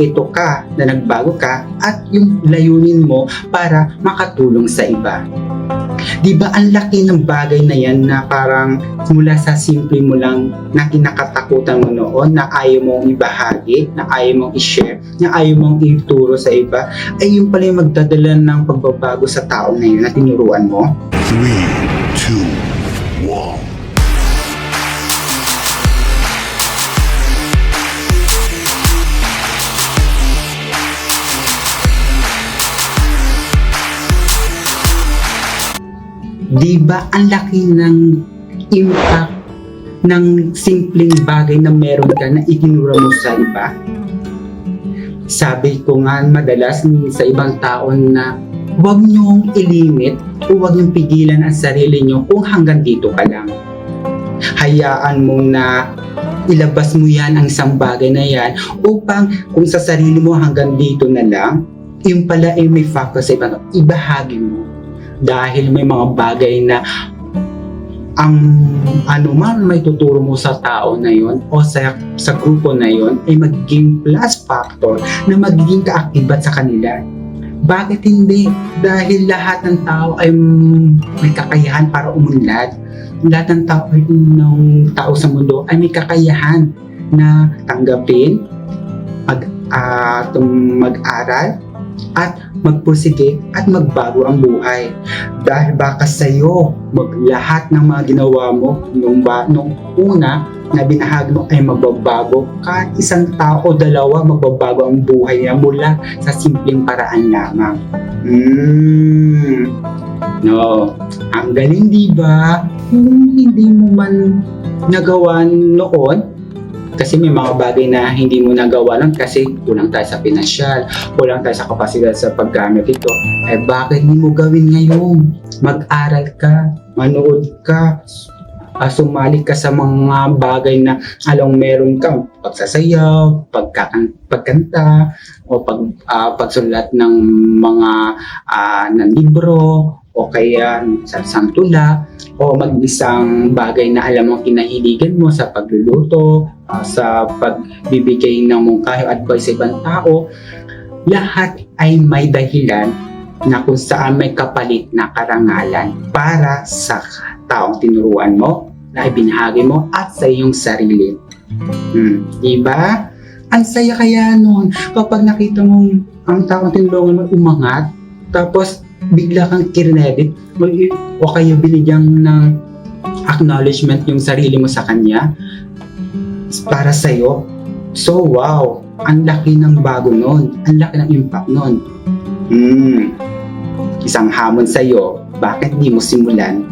ito ka na nagbago ka at yung layunin mo para makatulong sa iba. 'Di ba ang laki ng bagay na 'yan na parang mula sa simple mo lang na kinakatakutan mo noon na ayaw mong ibahagi, na ayaw mong i-share, na ayaw mong ituro sa iba, ay yung pala yung magdadala ng pagbabago sa tao na yun na tinuruan mo. 3, 2, Di ba ang laki ng impact ng simpleng bagay na meron ka na itinura mo sa iba? Sabi ko nga madalas sa ibang tao na huwag niyong ilimit o huwag niyong pigilan ang sarili niyo kung hanggang dito ka lang. Hayaan mo na ilabas mo yan ang isang bagay na yan upang kung sa sarili mo hanggang dito na lang, yung pala ay may factor sa ibang ibahagi mo dahil may mga bagay na ang ano man may tuturo mo sa tao na yon o sa, sa grupo na yon ay magiging plus factor na magiging kaakibat sa kanila. Bakit hindi? Dahil lahat ng tao ay may kakayahan para umunlad. Lahat ng tao ng tao sa mundo ay may kakayahan na tanggapin, mag, tum- mag-aral, at magpursige at magbago ang buhay. Dahil baka sa iyo, maglahat ng mga ginawa mo nung, ba, nung una na binahagi mo ay magbabago. Kahit isang tao o dalawa, magbabago ang buhay niya mula sa simpleng paraan lamang. Hmm. No. Ang galing, di ba? Kung hindi mo man nagawa noon, kasi may mga bagay na hindi mo nagawa nun kasi kulang tayo sa pinansyal, kulang tayo sa kapasidad sa paggamit ito. Eh bakit hindi mo gawin ngayon? Mag-aral ka, manood ka, ah, sumali ka sa mga bagay na alam meron ka, pagsasayaw, pagkakan, pagkanta, o pag, ah, pagsulat ng mga ah, ng libro, o kaya sa santula, o mag-isang bagay na alam mo kinahiligan mo sa pagluluto, ah, sa pagbibigay ng mungkahi advice sa ibang tao, lahat ay may dahilan na kung saan may kapalit na karangalan para sa taong tinuruan mo, na ibinahagi mo at sa iyong sarili. Hmm, diba? Ang saya kaya nun kapag nakita mong ang taong tinulungan mo umangat, tapos bigla kang kirinedit o kayo binigyan ng acknowledgement yung sarili mo sa kanya para sa'yo. So wow, ang laki ng bago nun. Ang laki ng impact nun. Hmm. Isang hamon sa'yo, bakit di mo simulan?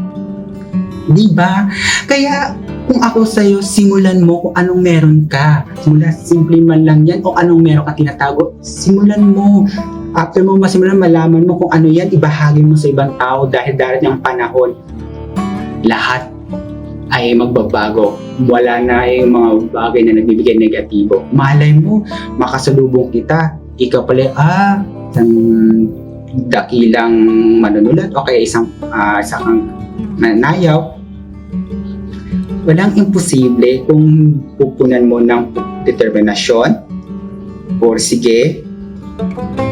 Di ba? Kaya kung ako sa'yo, simulan mo kung anong meron ka. Mula simple man lang yan o anong meron ka tinatago, simulan mo. After mo masimulan, malaman mo kung ano yan, ibahagi mo sa ibang tao dahil darating ang panahon. Lahat ay magbabago. Wala na yung mga bagay na nagbibigay negatibo. Malay mo, makasalubong kita. Ikaw pala, ah, isang dakilang manunulat o kaya isang, ah, isang nanayaw. Walang imposible kung pupunan mo ng determinasyon, sige,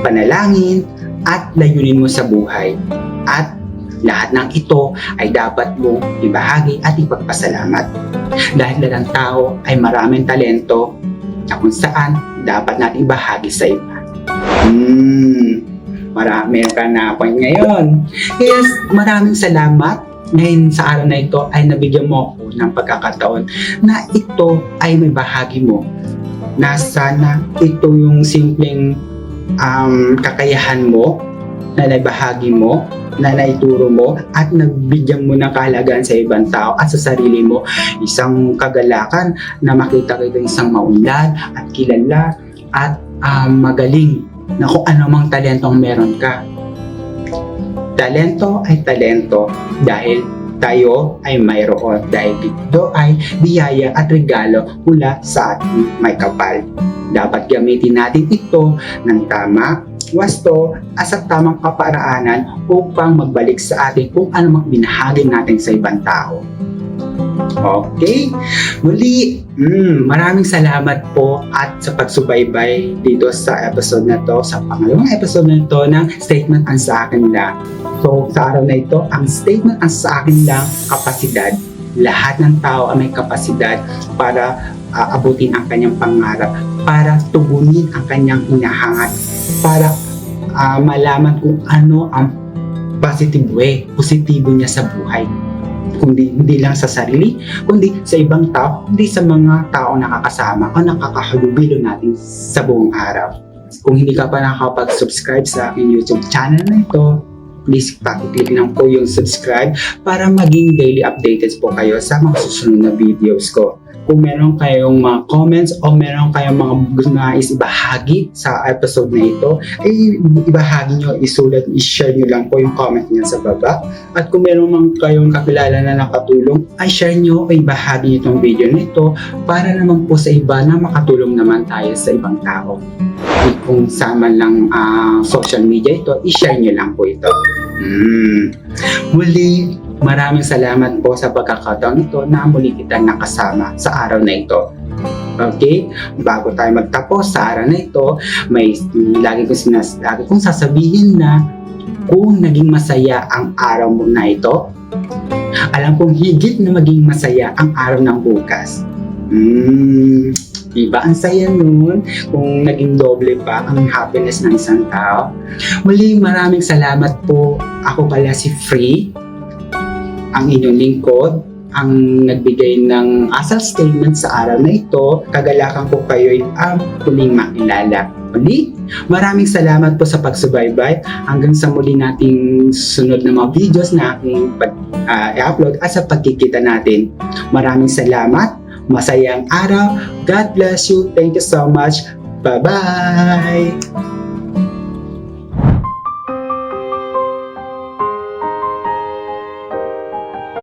panalangin, at layunin mo sa buhay. At lahat ng ito ay dapat mo ibahagi at ipagpasalamat. Dahil lahat ng tao ay maraming talento na kung saan dapat natin ibahagi sa iba. Hmm, marami ka na point ngayon. Yes, maraming salamat ngayon sa araw na ito ay nabigyan mo ako ng pagkakataon na ito ay may bahagi mo na sana ito yung simpleng um, kakayahan mo na naibahagi mo na naituro mo at nagbigyan mo ng kahalagaan sa ibang tao at sa sarili mo. Isang kagalakan na makita kita isang maunlad at kilala at um, magaling na kung ano mang talentong meron ka. Talento ay talento dahil tayo ay mayroon. Dahil ito ay biyaya at regalo mula sa ating may kapal. Dapat gamitin natin ito ng tama, wasto, at sa tamang kaparaanan upang magbalik sa atin kung ano mang binahagi natin sa ibang tao. Okay? Muli, mm, maraming salamat po at sa pagsubaybay dito sa episode na to, sa pangalawang episode na to ng Statement ang sa akin lang. So, sa araw na ito, ang statement ang sa akin lang, kapasidad. Lahat ng tao ay may kapasidad para ah, abutin ang kanyang pangarap, para tugunin ang kanyang inahangat, para ah, malaman kung ano ang positive way, positibo niya sa buhay. Kundi hindi lang sa sarili, kundi sa ibang tao, kundi sa mga tao nakakasama o nakakahalubilo natin sa buong araw. Kung hindi ka pa nakakapag-subscribe sa aking YouTube channel na ito, please pakiclick lang po yung subscribe para maging daily updated po kayo sa mga susunod na videos ko. Kung meron kayong mga comments o meron kayong mga gusto nais ibahagi sa episode na ito, ay ibahagi nyo, isulat, i-share nyo lang po yung comment niya sa baba. At kung meron man kayong kakilala na nakatulong, ay share nyo o ibahagi nyo itong video na ito para naman po sa iba na makatulong naman tayo sa ibang tao. At kung sa man lang ah, social media ito, i-share nyo lang po ito. Mm. Muli, maraming salamat po sa pagkakataon ito na muli kitang nakasama sa araw na ito. Okay? Bago tayo magtapos sa araw na ito, may lagi kong, sinas, lagi kong sasabihin na kung naging masaya ang araw mo na ito, alam kong higit na maging masaya ang araw ng bukas. Hmm, diba? Ang saya nun kung naging doble pa ang happiness ng isang tao. Muli, maraming salamat po. Ako pala si Free, ang inyong lingkod, ang nagbigay ng asal statement sa araw na ito. Kagalakan ko kayo'y ang huling makilala. Muli, maraming salamat po sa pagsubaybay. Hanggang sa muli nating sunod na mga videos na aking ah, i-upload at sa pagkikita natin. Maraming salamat. Masayang araw. God bless you. Thank you so much. Bye-bye!